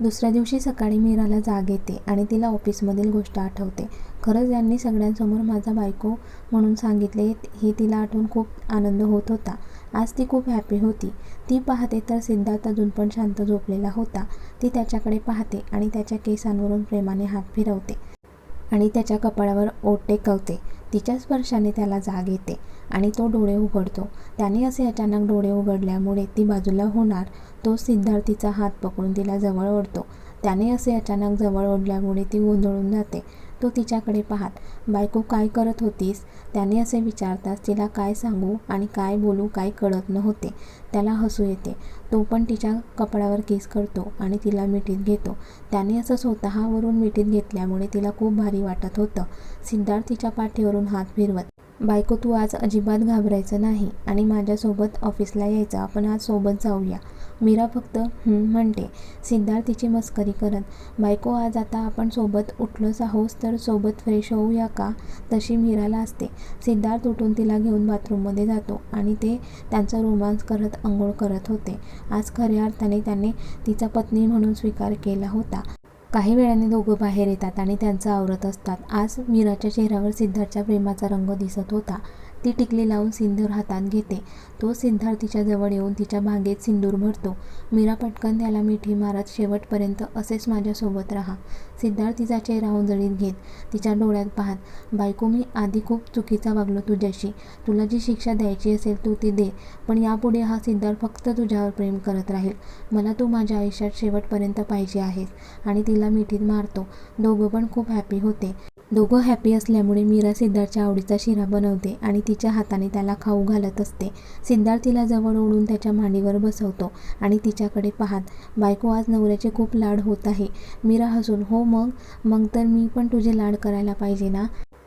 दुसऱ्या दिवशी सकाळी मीराला जाग येते आणि तिला ऑफिसमधील गोष्ट आठवते. खरंच यांनी सगळ्यांसमोर माझा बायको म्हणून सांगितले हे तिला आठवून खूप आनंद होत होता. आज ती खूप हॅपी होती. ती पाहते तर सिद्धार्थ अजून पण शांत झोपलेला होता. ती त्याच्याकडे पाहते आणि त्याच्या केसांवरून प्रेमाने हात फिरवते आणि त्याच्या कपाळावर ओट टेकवते. तिच्या स्पर्शाने त्याला जाग येते आणि तो डोळे उघडतो. त्याने असे अचानक डोळे उघडल्यामुळे ती बाजूला होणार तो सिद्धार्थ तिचा हात पकडून तिला जवळ ओढतो. त्याने असे अचानक जवळ ओढल्यामुळे ती गोंधळून जाते. तो तिच्याकडे पाहत. बायको काय करत होतीस? त्याने असे विचारताच तिला काय सांगू आणि काय बोलू काय कळत नव्हते. त्याला हसू येते. तो पण तिच्या कपड्यावर केस करतो आणि तिला मिठीत घेतो. त्याने असं स्वतःवरून मिठीत घेतल्यामुळे तिला खूप भारी वाटत होतं. सिद्धार्थ तिच्या पाठीवरून हात फिरवत बायको तू आज अजिबात घाबरायचं नाही आणि माझ्यासोबत ऑफिसला यायचं. आपण आज सोबत जाऊया. मीरा फक्त म्हणते. सिद्धार्थ तिची मस्करी करत बायको आज आता आपण सोबत उठलोच आहोस तर सोबत फ्रेश होऊया का? तशी मीराला असते. सिद्धार्थ उठून तिला घेऊन बाथरूममध्ये जातो आणि ते त्यांचा रोमांस करत आंघोळ करत होते. आज खऱ्या अर्थाने त्याने तिचा पत्नी म्हणून स्वीकार केला होता. काही वेळाने दोघं बाहेर येतात आणि त्यांचं आवरत असतात. आज मीराच्या चेहऱ्यावर सिद्धार्थच्या प्रेमाचा रंग दिसत होता. ती टिकली लावून सिंदूर हातात घेते. तो सिद्धार्थ तिच्या जवळ येऊन तिच्या भांगेत सिंदूर भरतो. मीरा पटकन त्याला मिठी मारत शेवटपर्यंत असेच माझ्यासोबत राहा. सिद्धार्थ तिचा चेहरा उजळीत घेत तिच्या डोळ्यात पाहत बायको मी आधी खूप चुकीचा वागलो तुझ्याशी. तुला जी शिक्षा द्यायची असेल तू ती दे पण यापुढे हा सिद्धार्थ फक्त तुझ्यावर प्रेम करत राहील. मला तू माझ्या आयुष्यात शेवटपर्यंत पाहिजे आहेस. आणि तिला मिठीत मारतो. दोघं पण खूप हॅपी होते. दोघं हॅपी असल्यामुळे मीरा सिद्धार्थच्या आवडीचा शिरा बनवते आणि तिच्या हाताने त्याला खाऊ घालत असते. सिद्धार्थ तिला जवळ ओढून त्याच्या मांडीवर बसवतो आणि तिच्याकडे पाहत बायको आज नवऱ्याचे खूप लाड होत आहे. मीरा हसून हो मग? मग तर मी पण तुझे लाड करायला पाहिजे ना?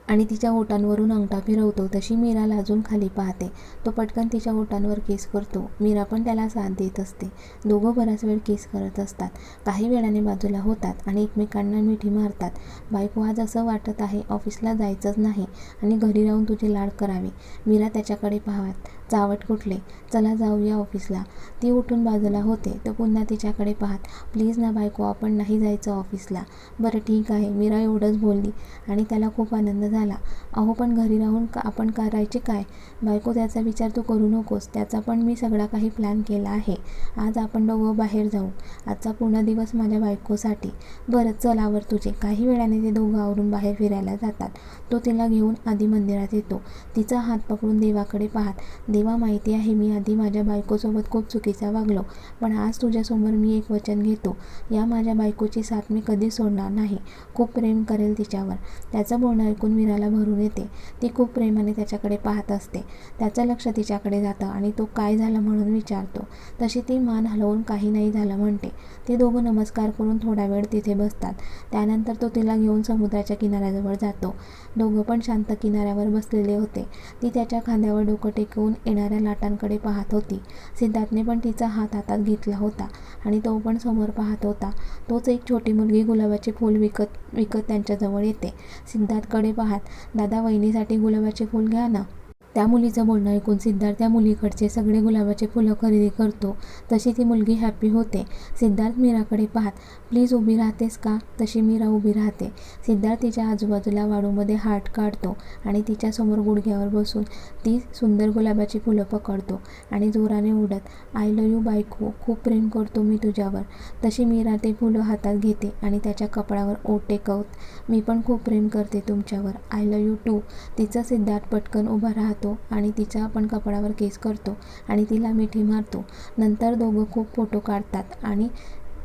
आणि तिच्या ओटांवरून अंगठा फिरवतो तशी मीरा लाजून खाली पाहते. तो पटकन तिच्या ओटांवर केस करतो. मीरा पण त्याला साथ देत असते. दोघं बराच वेळ केस करत असतात. काही वेळाने बाजूला होतात आणि एकमेकांना मिठी मारतात. बायको आज असं वाटत आहे ऑफिसला जायचंच नाही आणि घरी राहून तुझे लाड करावे. मीरा त्याच्याकडे पाहत. चावट कुठले? चला जाऊया ऑफिसला. ती उठून बाजूला होते. तो पुन्हा तिच्याकडे पाहत प्लीज ना बायको आपण नाही जायचं ऑफिसला. बरं ठीक आहे. मीरा एवढंच बोलली आणि त्याला खूप आनंद झाला. अहो पण घरी राहून का आपण करायचे काय? बायको त्याचा विचार तू करू नकोस. त्याचा पण मी सगळा काही प्लॅन केला आहे. आज आपण दोघं बाहेर जाऊ. आजचा पूर्ण दिवस माझ्या बायकोसाठी. बरं चल आवर तुझे. काही वेळाने ते दोघं आवरून बाहेर फिरायला जातात. तो तिला घेऊन आधी मंदिरात येतो. तिचा हात पकडून देवाकडे पाहत देवा माहिती आहे मी आधी माझ्या बायकोसोबत खूप चुकीचा वागलो पण आज तुझ्यासमोर मी एक वचन घेतो. या माझ्या बायकोची साथ मी कधीच सोडणार नाही. खूप प्रेम करेल तिच्यावर. त्याचं बोलणं ऐकून मीराला भरून येते. ती खूप प्रेमाने त्याच्याकडे पाहत असते. त्याचं लक्ष तिच्याकडे जातं आणि तो काय झालं म्हणून विचारतो. तशी ती मान हलवून काही नाही झालं म्हणते. ते दोघं नमस्कार करून थोडा वेळ तिथे बसतात. त्यानंतर तो तिला घेऊन समुद्राच्या किनाऱ्याजवळ जातो. दोघं पण शांत किनाऱ्यावर बसलेले होते. ती त्याच्या खांद्यावर डोकं टेकवून येणाऱ्या लाटांकडे पाहत पाहत होती. सिद्धार्थने पण तिचा हात हातात घेतला होता आणि तो पण समोर पाहत होता. तोच एक छोटी मुलगी गुलाबाचे फूल विकत विकत त्यांच्याजवळ येते. सिद्धार्थकडे पाहत दादा वहिनीसाठी गुलाबाचे फूल घ्या ना. त्या मुलीचं बोलणं ऐकून सिद्धार्थ त्या मुलीकडचे सगळे गुलाबाचे फुलं खरेदी करतो. तशी ती मुलगी हॅपी होते. सिद्धार्थ मीराकडे पाहत प्लीज उभी राहतेस का? तशी मीरा उभी राहते. सिद्धार्थ तिच्या आजूबाजूला वाळूमध्ये हार्ट काढतो आणि तिच्यासमोर गुडघ्यावर बसून ती सुंदर गुलाबाची फुलं पकडतो आणि जोराने उडत आय लव यू बायको. खूप प्रेम करतो मी तुझ्यावर. तशी मीरा ते फुलं हातात घेते आणि त्याच्या कपडावर ओट टेकवत मी पण खूप प्रेम करते तुमच्यावर. आय लव यू टू तिचं सिद्धार्थ पटकन उभा राहतो आणि तिच्या आपण कपडावर केस करतो आणि तिला मिठी मारतो. नंतर दोघं खूप फोटो काढतात आणि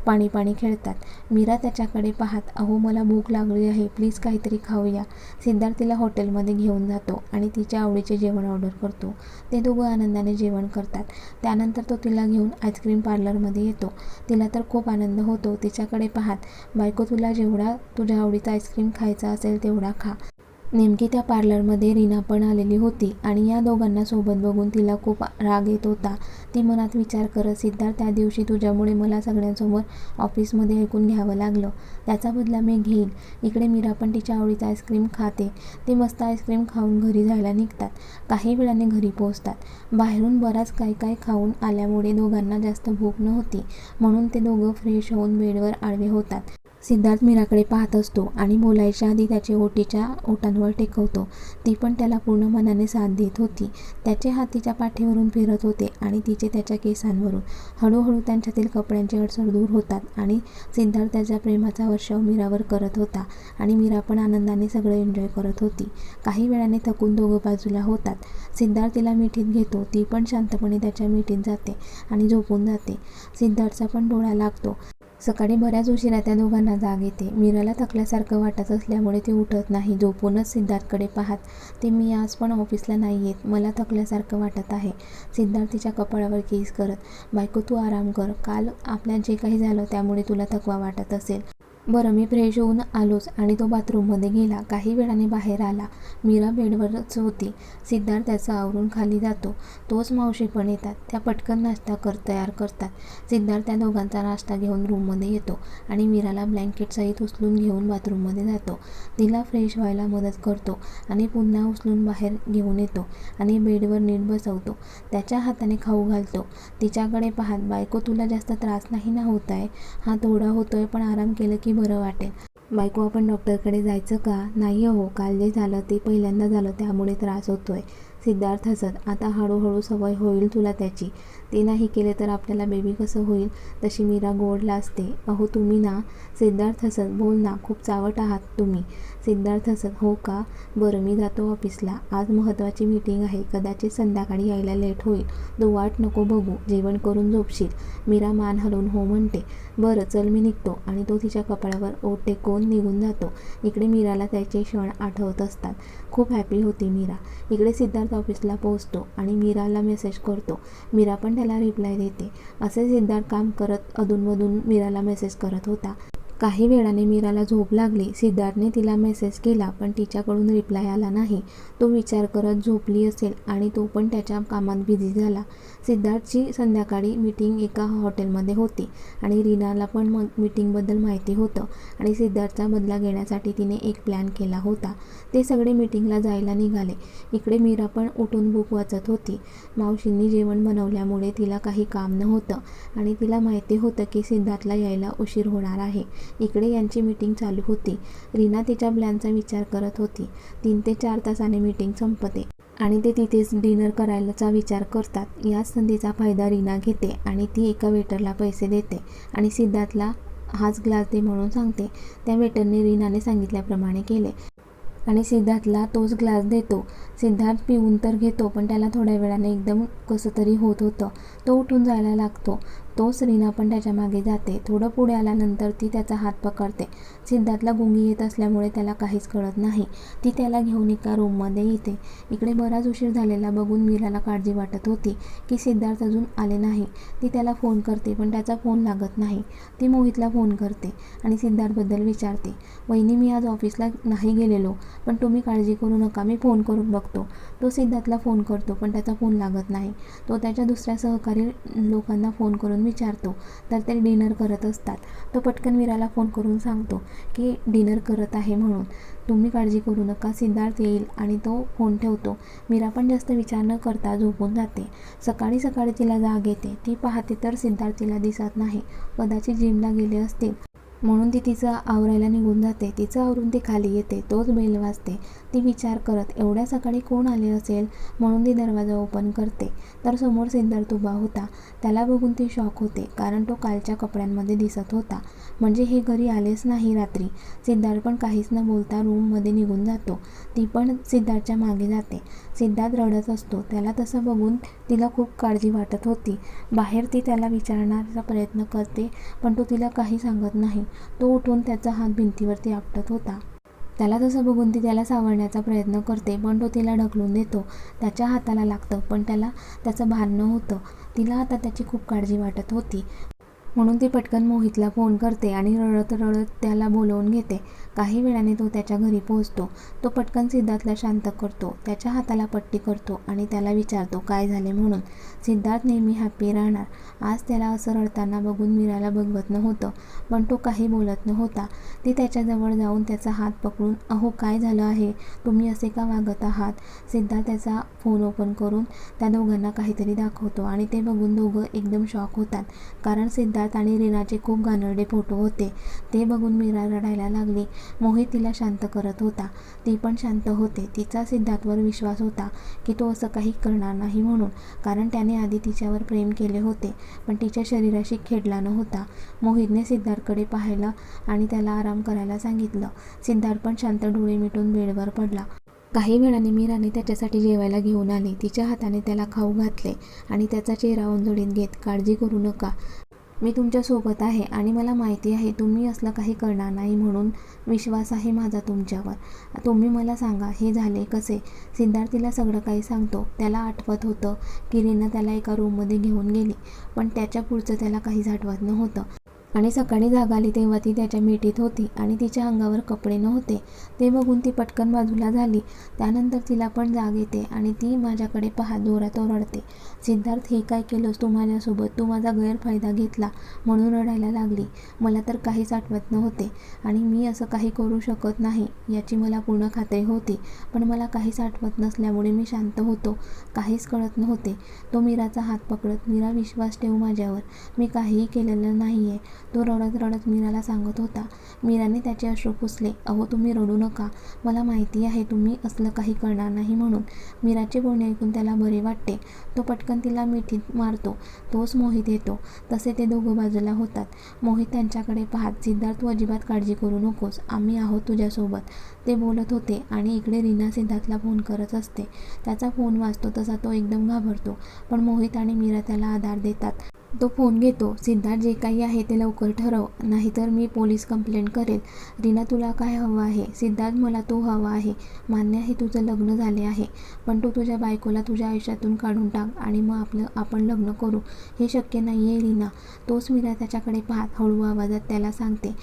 पाणी पाणी खेळतात. मीरा त्याच्याकडे पाहत अहो मला भूक लागली आहे प्लीज काहीतरी खाऊया. सिद्धार्थ तिला हॉटेलमध्ये घेऊन जातो आणि तिच्या आवडीचे जेवण ऑर्डर करतो. ते दोघं आनंदाने जेवण करतात. त्यानंतर तो तिला घेऊन आईस्क्रीम पार्लरमध्ये येतो. तिला तर खूप आनंद होतो. तिच्याकडे पाहत बायको तुला जेवढा तुझ्या आवडीचा आईस्क्रीम खायचा असेल तेवढा खा. नेमकी त्या पार्लरमध्ये रीना पण आलेली होती आणि या दोघांना सोबत बघून तिला खूप राग येत होता. ती मनात विचार करत सिद्धार्थ त्या दिवशी तुझ्यामुळे मला सगळ्यांसमोर ऑफिसमध्ये ऐकून घ्यावं लागलं. त्याचा बदला मी घेईन. इकडे मीरा पण तिच्या आवडीचं आईस्क्रीम खाते. ते मस्त आईस्क्रीम खाऊन घरी जायला निघतात. काही वेळाने घरी पोहोचतात. बाहेरून बराच काय काय खाऊन आल्यामुळे दोघांना जास्त भूक नव्हती. म्हणून ते दोघं फ्रेश होऊन बेडवर आडवे होतात. सिद्धार्थ मीराकडे पाहत असतो आणि बोलायच्या आधी त्याचे ओटीच्या ओठांवर टेकवतो. ती पण त्याला पूर्ण मनाने साथ देत होती. त्याचे हात तिच्या पाठीवरून फिरत होते आणि तिचे त्याच्या केसांवरून. हळूहळू त्यांच्यातील कपड्यांची अडचण दूर होतात आणि सिद्धार्थ त्याच्या प्रेमाचा वर्षाव मीरावर करत होता आणि मीरा पण आनंदाने सगळं एन्जॉय करत होती. काही वेळाने थकून दोघं बाजूला होतात. सिद्धार्थ तिला मिठीत घेतो. ती पण शांतपणे त्याच्या मिठीत जाते आणि झोपून जाते. सिद्धार्थचा पण डोळा लागतो. सकाळी बऱ्याच उशिरा त्या दोघांना जाग येते. मीराला थकल्यासारखं वाटत असल्यामुळे ती उठत नाही. झोपूनच सिद्धार्थकडे पाहत ते मी आज पण ऑफिसला नाही येत. मला थकल्यासारखं वाटत आहे. सिद्धार्थ तिच्या कपाळावर केस करत बायको तू आराम कर. काल आपल्या जे काही झालं त्यामुळे तुला थकवा वाटत असेल. बरं मी फ्रेश होऊन आलोच आणि तो बाथरूममध्ये गेला. काही वेळाने बाहेर आला. मीरा बेडवरच होती. सिद्धार्थ त्याचा आवरून खाली जातो. तोच मावशी पण येतात. त्या पटकन नाश्ता कर तयार करतात. सिद्धार्थ त्या दोघांचा नाश्ता घेऊन रूममध्ये येतो आणि मीराला ब्लँकेट सहित उचलून घेऊन बाथरूममध्ये जातो. तिला फ्रेश व्हायला मदत करतो आणि पुन्हा उचलून बाहेर घेऊन येतो आणि बेडवर नीट बसवतो. त्याच्या हाताने खाऊ घालतो. तिच्याकडे पाहत बायको तुला जास्त त्रास नाही ना होत आहे? हा थोडा होतोय पण आराम केलं की बरं वाटेल. बायको आपण डॉक्टरकडे जायचं का? नाही हो काल जे झालं ते पहिल्यांदा झालं त्यामुळे त्रास होतोय. सिद्धार्थ हसत आता हळूहळू सवय होईल तुला त्याची. ते नाही केले तर आपल्याला बेबी कसं होईल? तशी मीरा गोड लाजते अहो तुम्ही ना सिद्धार्थ हसत बोल ना खूप चावट आहात तुम्ही. सिद्धार्थ हसत हो का? बरं मी जातो ऑफिसला. आज महत्त्वाची मीटिंग आहे. कदाचित संध्याकाळी यायला लेट होईल. तू वाट नको बघू. जेवण करून झोपशील. मीरा मान हलवून हो म्हणते. बरं चल मी निघतो. आणि तो तिच्या कपाळावर ओट टेकवून निघून जातो? इकडे मीराला त्याचे क्षण आठवत असतात. खूप हॅपी होती मीरा. इकडे सिद्धार्थ ऑफिसला पोहोचतो आणि मीराला मेसेज करतो. मीरा पण त्याला रिप्लाय देते. असे सिद्धार्थ काम करत अधूनमधून मीराला मेसेज करत होता. काही वेळाने मीराला झोप लागली. सिद्धार्थने तिला मेसेज केला पण तिच्याकडून रिप्लाय आला नाही. तो विचार करत झोपली असेल आणि तो पण त्याच्या कामात बिझी झाला. सिद्धार्थची संध्याकाळी मीटिंग एका हॉटेलमध्ये होती आणि रीनाला पण मग मीटिंगबद्दल माहिती होतं. आणि सिद्धार्थचा बदला घेण्यासाठी तिने एक प्लॅन केला होता. ते सगळे मीटिंगला जायला निघाले. इकडे मीरा पण उठून बुक वाचत होती. मावशींनी जेवण बनवल्यामुळे तिला काही काम नव्हतं आणि तिला माहिती होतं की सिद्धार्थला यायला उशीर होणार आहे. इकडे यांची मीटिंग चालू होती. रीना तिच्या प्लॅनचा विचार करत होती. तीन ते चार तासाने मीटिंग संपते. आणि ते तिथेच डिनर करायलाचा विचार करतात. याच संधीचा फायदा रीना घेते आणि ती एका वेटरला पैसे देते आणि सिद्धार्थला हाच ग्लास दे म्हणून सांगते. त्या वेटरने रीनाने सांगितल्याप्रमाणे केले. आणि सिद्धार्थला तोच ग्लास देतो. सिद्धार्थ पिऊन तर घेतो पण त्याला थोड्या वेळाने एकदम कसं तरी होत होतं. तो उठून जायला लागतो. तोच रीना पण त्याच्यामागे जाते. थोडं पुढे आल्यानंतर ती त्याचा हात पकडते. सिद्धार्थला गुंगी येत असल्यामुळे त्याला काहीच कळत नाही. ती त्याला घेऊन एका रूममध्ये येते. इकडे बराच उशीर झालेला बघून मीराला काळजी वाटत होती की सिद्धार्थ अजून आले नाही. ती त्याला फोन करते पण त्याचा फोन लागत नाही. ती मोहितला फोन करते आणि सिद्धार्थबद्दल विचारते. वहिनी मी आज ऑफिसला नाही गेलेलो पण तुम्ही काळजी करू नका मी फोन करून बघतो. तो सिद्धार्थला फोन करतो पण त्याचा फोन लागत नाही. तो त्याच्या दुसऱ्या सहकारी लोकांना फोन करून विचारतो तर ते डिनर करत असतात. तो पटकन मीराला फोन करून सांगतो की डिनर करत आहे म्हणून. तुम्ही काळजी करू नका सिद्धार्थ येईल. आणि तो फोन ठेवतो. मीरा पण जास्त विचार न करता झोपून जाते. सकाळी सकाळी तिला जाग येते. ती पाहते तर सिद्धार्थ तिला दिसत नाही. कदाचित जिमला गेले असतील. म्हणून ती तिचं आवरायला निघून जाते. तिचं आवरून ती खाली येते. तोच बेल वाजते. ती विचार करत एवढ्या सकाळी कोण आले असेल? म्हणून ती दरवाजा ओपन करते. तर समोर सिद्धार्थ उभा होता. त्याला बघून ती शॉक होते कारण तो कालच्या कपड्यांमध्ये दिसत होता. म्हणजे हे घरी आलेच नाही रात्री. सिद्धार्थ पण काहीच न बोलता रूममध्ये निघून जातो. ती पण सिद्धार्थच्या मागे जाते. सिद्धार्थ रडत असतो. त्याला तसं बघून तिला खूप काळजी वाटत होती. बाहेर ती त्याला विचारण्याचा प्रयत्न करते पण तो तिला काही सांगत नाही. तो उठून त्याचा हात भिंतीवरती आपटत होता. त्याला तसं बघून ती त्याला सावरण्याचा प्रयत्न करते पण तो तिला ढकलून देतो. त्याच्या हाताला लागतं पण त्याला त्याचं भान न होतं तिला आता त्याची खूप काळजी वाटत होती. म्हणून ती पटकन मोहितला फोन करते आणि रडत रडत त्याला बोलवून घेते. काही वेळाने तो त्याच्या घरी पोहोचतो. तो पटकन सिद्धार्थला शांत करतो. त्याच्या हाताला पट्टी करतो आणि त्याला विचारतो काय झाले म्हणून? सिद्धार्थ नेहमी हॅप्पी राहणार. आज त्याला असं रडताना बघून मीराला बघवत नव्हतं पण तो काही बोलत नव्हता. ती त्याच्याजवळ जाऊन त्याचा हात पकडून अहो काय झालं आहे? तुम्ही असे का वागत आहात? सिद्धार्थ त्याचा फोन ओपन करून त्या दोघांना काहीतरी दाखवतो आणि ते बघून दोघं एकदम शॉक होतात. कारण सिद्धार्थ आणि रीनाचे खूप घाणेरडे फोटो होते. ते बघून मीरा रडायला लागली. मोहित तिला शांत करत होता. ती पण शांत होते. तिचा सिद्धार्थवर विश्वास होता की तो असं काही करणार नाही म्हणून कारण त्याने आधी तिच्यावर प्रेम केले होते पण तिच्या शरीराशी खेळला नव्हता. मोहितने सिद्धार्थकडे पाहिलं आणि त्याला आराम करायला सांगितलं. सिद्धार्थ पण शांत डोळे मिटून बेडवर पडला. काही वेळाने मीराने त्याच्यासाठी जेवायला घेऊन आली. तिच्या हाताने त्याला खाऊ घातले आणि त्याचा चेहरा ओंजळीत घेत काळजी करू नका. मी तुमच्यासोबत आहे आणि मला माहिती आहे तुम्ही असलं काही करणार नाही म्हणून विश्वास आहे माझा तुमच्यावर. तुम्ही मला सांगा हे झाले कसे? सिद्धार्थ तिला सगळं काही सांगतो. त्याला आठवत होतं की रीना त्याला एका रूममध्ये घेऊन गेली पण त्याच्या पुढचं त्याला काहीच आठवत नव्हतं. आणि सकाळी जाग आली तेव्हा ती त्याच्या मिठीत होती आणि तिच्या अंगावर कपडे नव्हते. ते बघून ती पटकन बाजूला झाली. त्यानंतर तिला पण जाग येते आणि ती माझ्याकडे पाहत जोरात ओरडते. सिद्धार्थ हे काय केलंस तू माझ्यासोबत तू माझा गैरफायदा घेतला म्हणून रडायला लागली. मला तर काहीच आठवत नव्हते आणि मी असं काही करू शकत नाही याची मला पूर्ण खात्री होती. पण मला काहीच आठवत नसल्यामुळे मी शांत होतो. काहीच कळत नव्हते. तो मीराचा हात पकडत मीरा विश्वास ठेवू माझ्यावर. मी काहीही केलेलं नाही आहे तो रडत रडत मीराला सांगत होता मीराने त्याचे अश्रू पुसले. अहो तुम्ही रडू नका. मला माहिती आहे तुम्ही असलं काही करणार नाही म्हणून. मीराचे बोलणे ऐकून त्याला बरे वाटते. तो पटकन तिला मिठीत मारतो. तोच मोहित येतो. तसे ते दोघं बाजूला होतात. मोहित त्यांच्याकडे पाहत सिद्धार्थ तू अजिबात काळजी करू नकोस. आम्ही आहोत तुझ्यासोबत. ते बोलत होते आणि इकडे रीना सिद्धार्थला फोन करत असते. त्याचा फोन वाजतो तसा तो एकदम घाबरतो. पण मोहित आणि मीरा त्याला आधार देतात. तो फोन घेतो. सिद्धार्थ जे काही आहे ते लवकर ठरव. नाहीतर मी पोलीस कंप्लेंट करेल. रीना तुला काय हवं आहे? सिद्धार्थ मला तो हवा आहे. मान्य आहे तुझं लग्न झाले आहे. पण तू तुझ्या बायकोला तुझ्या आयुष्यातून काढून टाक आणि मग आपलं आपण लग्न करू. हे शक्य नाही आहे रीना. तोच मीरा त्याच्याकडे पाहत हळू आवाजात त्याला सांगते.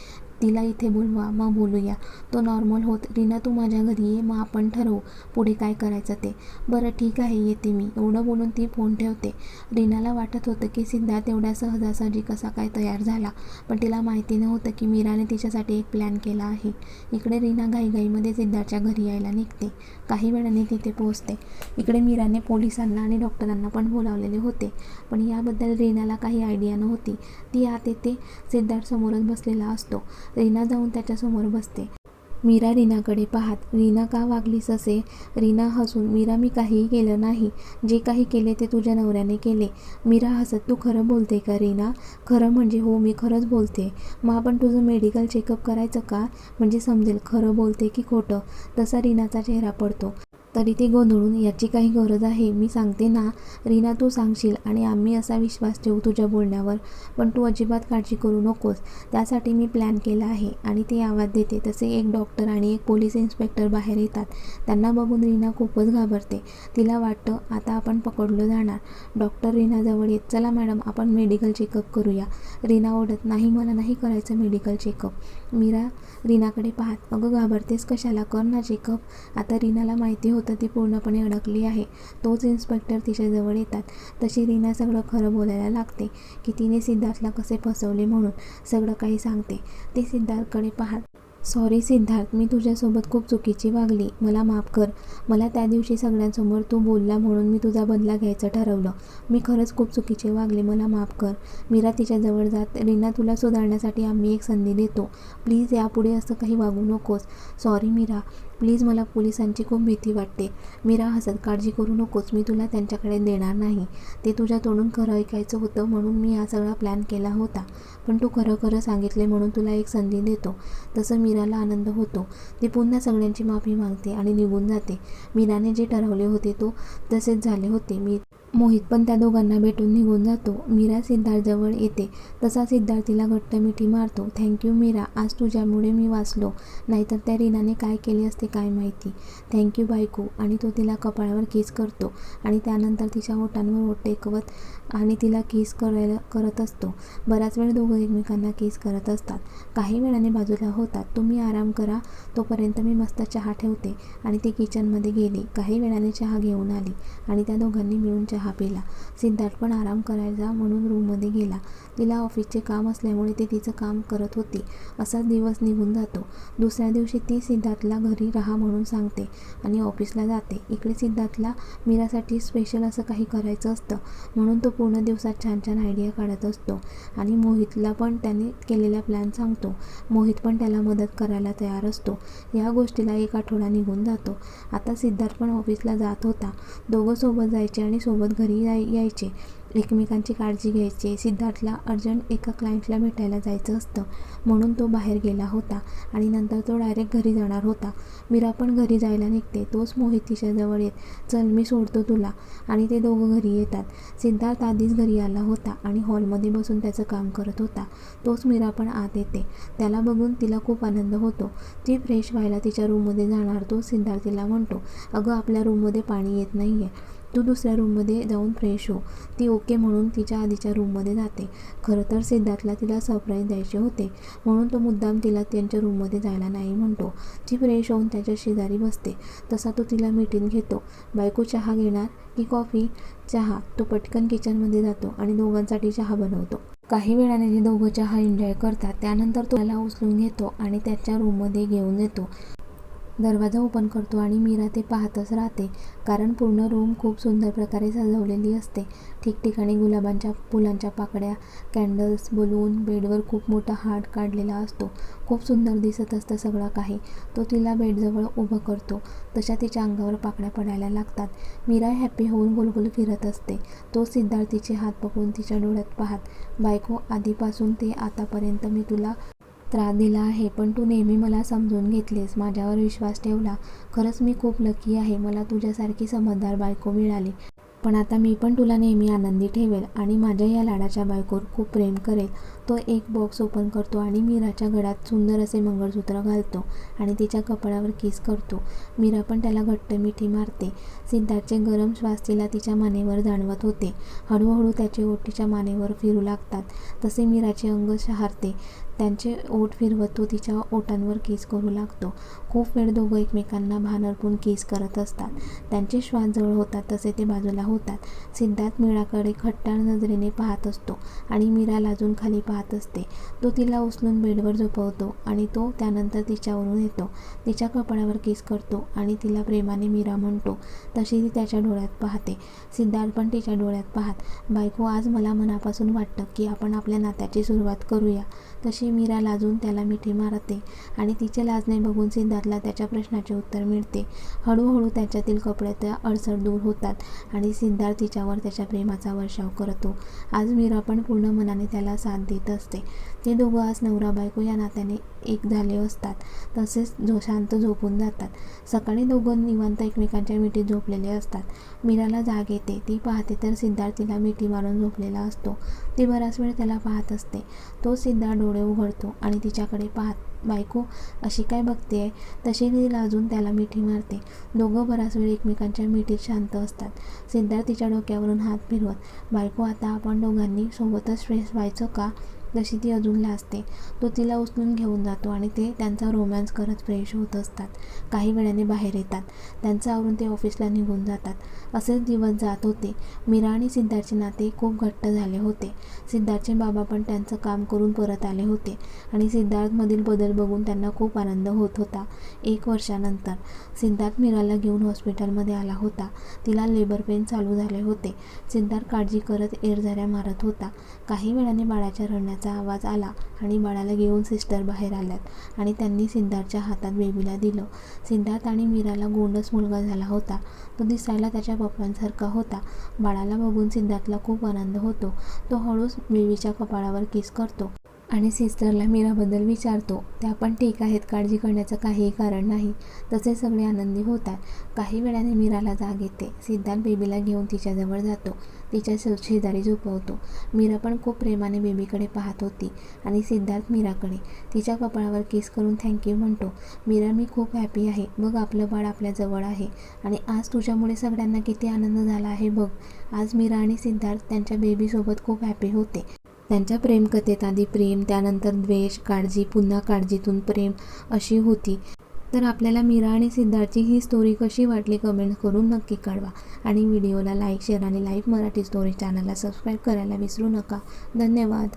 तिला इथे बोलवा मग बोलूया. तो नॉर्मल होत रीना तू माझ्या घरी ये मग आपण ठरवू पुढे काय करायचं ते. बरं ठीक आहे येते मी. एवढं बोलून ती फोन ठेवते. रीनाला वाटत होतं की सिद्धार्थ एवढ्या सहजासहजी कसा काय तयार झाला पण तिला माहिती नव्हतं की मीराने तिच्यासाठी एक प्लॅन केला आहे. इकडे रीना घाईघाईमध्ये सिद्धार्थच्या घरी यायला निघते. काही वेळाने तिथे पोहोचते. इकडे मीराने पोलिसांना आणि डॉक्टरांना पण बोलावलेले होते पण याबद्दल रीनाला काही आयडिया नव्हती. ती आत येते सिद्धार्थ समोरच बसलेला असतो. रीना जाऊन त्याच्यासमोर बसते. मीरा रीनाकडे पाहत रीना का वागलीस असे? रीना हसून मीरा मी काहीही केलं नाही. जे काही केले ते तुझ्या नवऱ्याने केले. मीरा हसत तू खरं बोलते का रीना? खरं म्हणजे हो मी खरंच बोलते. मग आपण तुझं मेडिकल चेकअप करायचं का? म्हणजे समजेल खरं बोलते की खोटं. तसा रीनाचा चेहरा पडतो. तरी ते गोंधळून याची काही गरज आहे मी सांगते ना. रीना तू सांगशील आणि आम्ही असा विश्वास ठेवू तुझ्या बोलण्यावर. पण तू अजिबात काळजी करू नकोस. त्यासाठी मी प्लॅन केला आहे आणि ते आवाज देते. तसे एक डॉक्टर आणि एक पोलीस इन्स्पेक्टर बाहेर येतात. त्यांना बघून रीना खूपच घाबरते. तिला वाटतं आता आपण पकडलो जाणार. डॉक्टर रीनाजवळ येत चला मॅडम आपण मेडिकल चेकअप करूया. रीना ओढत नाही मला नाही करायचं मेडिकल चेकअप. मीरा रीनाकडे पाहत अगं घाबरतेस कशाला? कर ना चेकअप. आता रीनाला माहिती होतं ती पूर्णपणे अडकली आहे. तोच इन्स्पेक्टर तिच्याजवळ येतात. तशी रीना सगळं खरं बोलायला लागते की तिने सिद्धार्थला कसे फसवले म्हणून सगळं काही सांगते. ते सिद्धार्थकडे पाहत सॉरी सिद्धार्थ मी तुझ्यासोबत खूप चुकीची वागली. मला माफ कर. मला त्या दिवशी सगळ्यांसमोर तू बोलला म्हणून मी तुझा बदला घ्यायचं ठरवलं. मी खरंच खूप चुकीचे वागले. मला माफ कर. मीरा तिच्याजवळ जात. रीना तुला सुधारण्यासाठी आम्ही एक संधी देतो. प्लीज यापुढे असं काही वागू नकोस. सॉरी मीरा. प्लीज मला पोलिसांची खूप भीती वाटते. मीरा हसत काळजी करू नकोस. मी तुला त्यांच्याकडे देणार नाही. ते तुझ्या तोंडून खरं ऐकायचं होतं म्हणून मी हा सगळा प्लॅन केला होता. पण तू खरं खरं सांगितले म्हणून तुला एक संधी देतो. तसं मीराला आनंद होतो. ती पुन्हा सगळ्यांची माफी मागते आणि निघून जाते. मीराने जे ठरवले होते तो तसेच झाले होते. मी मोहित पण त्या दोघांना भेटून निघून जातो. मीरा सिद्धार्थजवळ येते. तसा सिद्धार्थ तिला घट्ट मिठी मारतो. Thank you Meera. आज तुझ्यामुळे मी वाचलो. नाहीतर त्या रीनाने काय केले असते काय माहिती. थँक्यू बायको. आणि तो तिला कपाळावर किस करतो. आणि त्यानंतर तिच्या ओठांवर ओठ टेकवत आणि तिला किस करायला करत असतो. बराच वेळ दोघं एकमेकांना किस करत असतात. काही वेळाने बाजूला होतात. तुम्ही आराम करा. तोपर्यंत मी मस्त चहा ठेवते. आणि ती किचनमध्ये गेली. काही वेळाने चहा घेऊन आली. आणि त्या दोघांनी मिळून चहा पिला सिद्धार्थ पण आराम करायचा म्हणून रूममध्ये गेला. तिला ऑफिसचे काम असल्यामुळे ती तिचं काम करत होती. असाच दिवस निघून जातो. दुसऱ्या दिवशी ती सिद्धार्थला घरी राहा म्हणून सांगते आणि ऑफिसला जाते. इकडे सिद्धार्थला मीरासाठी स्पेशल असं काही करायचं असतं. म्हणून तो पूर्ण दिवसात छान छान आयडिया काढत असतो. आणि मोहितला पण त्याने केलेला प्लॅन सांगतो. मोहित पण त्याला मदत करायला तयार असतो. या गोष्टीला एक आठवडा निघून जातो. आता सिद्धार्थ पण ऑफिसला जात होता. दोघं सोबत जायचे आणि सोबत घरी यायचे. एकमेकांची काळजी घ्यायची. सिद्धार्थला अर्जंट एका क्लायंटला भेटायला जायचं असतं. म्हणून तो बाहेर गेला होता आणि नंतर तो डायरेक्ट घरी जाणार होता. मीरा पण घरी जायला निघते. तोच मोहित तिच्याजवळ येत. चल मी सोडतो तुला. आणि ते दोघं घरी येतात. सिद्धार्थ आधीच घरी आला होता आणि हॉलमध्ये बसून त्याचं काम करत होता. तोच मीरा पण आत येते. त्याला बघून तिला खूप आनंद होतो. ती फ्रेश व्हायला तिच्या रूममध्ये जाणार तो सिद्धार्थ तिला म्हणतो अगं आपल्या रूममध्ये पाणी येत नाही आहे तू दुसऱ्या रूममध्ये जाऊन फ्रेश हो. ती ओके म्हणून तिच्या आधीच्या रूममध्ये जाते. खरं तर सिद्धार्थला तिला सरप्राईज द्यायचे होते. म्हणून तो मुद्दाम तिला त्यांच्या रूममध्ये जायला नाही म्हणतो. ती फ्रेश होऊन त्याच्या शेजारी बसते. तसा तो तिला मिटिंग घेतो. बायको चहा घेणार की कॉफी चहा. तो पटकन किचनमध्ये जातो आणि दोघांसाठी चहा बनवतो. काही वेळाने ते दोघं चहा एन्जॉय करतात त्यानंतर तो त्याला उचलून घेतो आणि त्याच्या रूममध्ये घेऊन येतो. दरवाजा ओपन करतो आणि मीरा ते पाहतच राहते. कारण पूर्ण रूम खूप सुंदर प्रकारे सजवलेली असते. ठिकठिकाणी गुलाबांच्या फुलांच्या पाकळ्या कॅन्डल्स बलून बेडवर खूप मोठा हार्ट काढलेला असतो. खूप सुंदर दिसत असतं सगळं काही. तो तिला बेडजवळ उभं करतो. तशा तिच्या अंगावर पाकळ्या पडायला लागतात. मीरा हॅपी होऊन गोलगोल फिरत असते. तो सिद्धार्थ तिचे हात पकडून तिच्या डोळ्यात पाहत बायको आधीपासून ते आतापर्यंत मी तुला त्रास दिला आहे पण तू नेहमी मला समजून घेतलेस. माझ्यावर विश्वास ठेवला. खरंच मी खूप लकी आहे. मला तुझ्यासारखी समजदार बायको मिळाली. पण आता मी पण तुला नेहमी आनंदी ठेवेल आणि माझ्या या लाडाच्या बायकोवर खूप प्रेम करेल. तो एक बॉक्स ओपन करतो आणि मीराच्या गळ्यात सुंदर असे मंगळसूत्र घालतो आणि तिच्या कपाळावर किस करतो. मीरा पण त्याला घट्ट मिठी मारते. सिद्धार्थचे गरम श्वास तिला तिच्या मानेवर जाणवत होते. हळूहळू त्याचे ओठ तिच्या मानेवर फिरू लागतात. तसे मीराचे अंग शहारते. त्यांचे ओठ फिरवत तो तिच्या ओठांवर किस करू लागतो. खूप वेळ दोघं एकमेकांना भान अर्पून किस करत असतात. त्यांचे श्वास जवळ होतात तसे ते बाजूला होतात. सिद्धार्थ मीराकडे खट्टाळ नजरेने पाहत असतो आणि मीरा लाजून खाली पाहत असते. तो तिला उचलून बेडवर झोपवतो आणि तो त्यानंतर तिच्यावरून येतो. तिच्या कपाळावर किस करतो आणि तिला प्रेमाने मीरा म्हणतो. तशी ती त्याच्या डोळ्यात पाहते. सिद्धार्थ पण तिच्या डोळ्यात पाहत बायको आज मला मनापासून वाटतं की आपण आपल्या नात्याची सुरुवात करूया. तशी मीरा लाजून त्याला मिठी मारते आणि तिचे लाजणे बघून सिद्धार्थला त्याच्या प्रश्नाचे उत्तर मिळते. हळूहळू त्याच्यातील कपड्याच्या अडसर दूर होतात आणि सिद्धार्थ तिच्यावर त्याच्या प्रेमाचा वर्षाव करतो. आज मीरा पण पूर्ण मनाने त्याला साथ देते असते. ते दोघं आज नवरा बायको या नात्याने एक झाले असतात. तसेच झो शांत झोपून जातात. सकाळी दोघं निवांत एकमेकांच्या मिठीत झोपलेले असतात. मीराला जाग येते. ती पाहते तर सिद्धार्थ तिला मिठी मारून झोपलेला असतो. ती बराच वेळ त्याला पाहत असते. तो सिद्धार्थ डोळे उघडतो आणि तिच्याकडे पाहत बायको अशी काय बघते आहे? तशी ती लाजून त्याला मिठी मारते. दोघं बराच वेळ एकमेकांच्या मिठीत शांत असतात. सिद्धार्थ तिच्या डोक्यावरून हात फिरवत बायको आता आपण दोघांनी सोबतच फ्रेश व्हायचं का? जशी ती अजून लाजते तो तिला उचलून घेऊन जातो आणि ते त्यांचा रोमॅन्स करत फ्रेश होत असतात. काही वेळाने बाहेर येतात. त्यांचं आवरून ते ऑफिसला निघून जातात. असेच दिवस जात होते. मीरा आणि सिद्धार्थचे नाते खूप घट्ट झाले होते. सिद्धार्थचे बाबा पण त्यांचं काम करून परत आले होते आणि सिद्धार्थमधील बदल बघून त्यांना खूप आनंद होत होता. एक वर्षानंतर सिद्धार्थ मीराला घेऊन हॉस्पिटलमध्ये आला होता. तिला लेबर पेन चालू झाले होते. सिद्धार्थ काळजी करत एरझऱ्या मारत होता. काही वेळाने बाळाच्या रडण्याचा आवाज आला आणि बाळाला घेऊन सिस्टर बाहेर आल्यात आणि त्यांनी सिद्धार्थच्या हातात बेबीला दिलं. सिद्धार्थ आणि मीराला गोंडस मुलगा झाला होता. तो दिसायला त्याच्या पप्पांसारखा होता. बाळाला बघून सिद्धार्थला खूप आनंद होतो. तो हळूच बेबीच्या कपाळावर किस करतो. आणि सिस्टरला मीराबद्दल विचारतो. त्या पण ठीक आहेत काळजी करण्याचं काहीही कारण नाही. तसे सगळे आनंदी होतात. काही वेळाने मीराला जाग येते. सिद्धार्थ बेबीला घेऊन तिच्याजवळ जातो. तिच्या शे- शेजारी झोपवतो. मीरा पण खूप प्रेमाने बेबीकडे पाहत होती आणि सिद्धार्थ मीराकडे. तिच्या कपाळावर किस करून थँक्यू म्हणतो. मीरा मी खूप हॅपी आहे. बघ आपलं बाळ आपल्याजवळ आहे. आणि आज तुझ्यामुळे सगळ्यांना किती आनंद झाला आहे बघ. आज मीरा आणि सिद्धार्थ त्यांच्या बेबीसोबत खूप हॅपी होते. त्यांच्या प्रेमकथेत आधी प्रेम त्यानंतर द्वेष काळजी पुन्हा काळजीतून प्रेम अशी होती. तर आपल्याला मीरा आणि सिद्धार्थची ही स्टोरी कशी वाटली कमेंट करून नक्की कळवा. आणि व्हिडिओला लाईक शेअर आणि लाईव्ह मराठी स्टोरी चॅनलला सबस्क्राईब करायला विसरू नका. धन्यवाद.